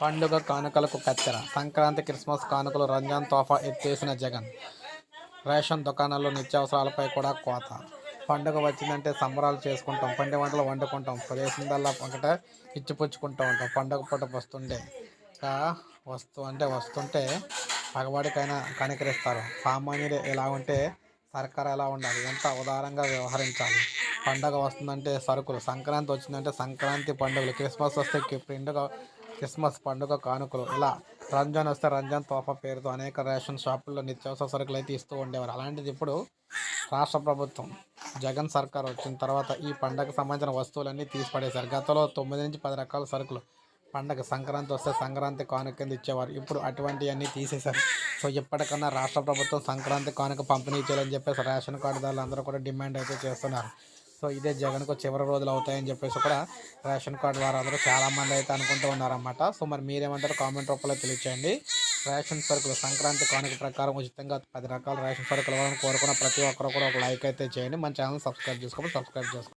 పండుగ కానుకలకు కత్తెర. సంక్రాంతి క్రిస్మస్ కానుకలు రంజాన్ తోఫా ఎత్తేసిన జగన్. రేషన్ దుకాణాల్లో నిత్యావసరాలపై కూడా కోత. పండుగ వచ్చిందంటే సంబరాలు చేసుకుంటాం పండి వంటలు వండుకుంటాం. ప్రదేశందల్లా ఒకటే ఇచ్చిపుచ్చుకుంటూ ఉంటాం. పండుగ పూట వస్తుండే ఇంకా వస్తూ అంటే వస్తుంటే పగవాడికైనా కనికరిస్తారు. సామాన్యులు ఎలా ఉంటే సర్కారు ఎలా ఉండాలి? ఎంత ఉదారంగా వ్యవహరించాలి? పండగ వస్తుందంటే సరుకులు. సంక్రాంతి వచ్చిందంటే సంక్రాంతి పండుగలు. క్రిస్మస్ వస్తే పండుగ క్రిస్మస్ పండుగ కానుకలు. ఇలా రంజాన్ వస్తే రంజాన్ తోఫా పేరుతో అనేక రేషన్ షాపుల్లో నిత్యావసర సరుకులు అయితే ఇస్తూ ఉండేవారు. అలాంటిది ఇప్పుడు రాష్ట్ర ప్రభుత్వం జగన్ సర్కార్ వచ్చిన తర్వాత ఈ పండగకు సంబంధించిన వస్తువులన్నీ తీసిపడేశారు. గతంలో తొమ్మిది నుంచి పది రకాల సరుకులు పండగ సంక్రాంతి వస్తే సంక్రాంతి కానుక కింద ఇచ్చేవారు. ఇప్పుడు అటువంటివన్నీ తీసేశారు. సో ఇప్పటికన్నా రాష్ట్ర ప్రభుత్వం సంక్రాంతి కానుక పంపిణీ చేయాలని చెప్పేసి రేషన్ కార్డుదారులు అందరూ కూడా డిమాండ్ అయితే చేస్తున్నారు. సో ఇదే జగన్కు చివరి రోజులు అవుతాయని చెప్పేసి కూడా రేషన్ కార్డు ద్వారా అందరూ చాలామంది అయితే అనుకుంటూ ఉన్నారన్నమాట. సో మరి మీరేమంటారు కామెంట్ రూపంలో తెలియచేయండి. రేషన్ సరుకులు సంక్రాంతి కానుక ప్రకారం ఉచితంగా పది రకాల రేషన్ సరుకులు ఇవ్వాలని కోరుకున్న ప్రతి ఒక్కరు కూడా ఒక లైక్ అయితే చేయండి. మన ఛానల్ సబ్స్క్రైబ్ చేసుకోండి సబ్స్క్రైబ్ చేసుకోండి.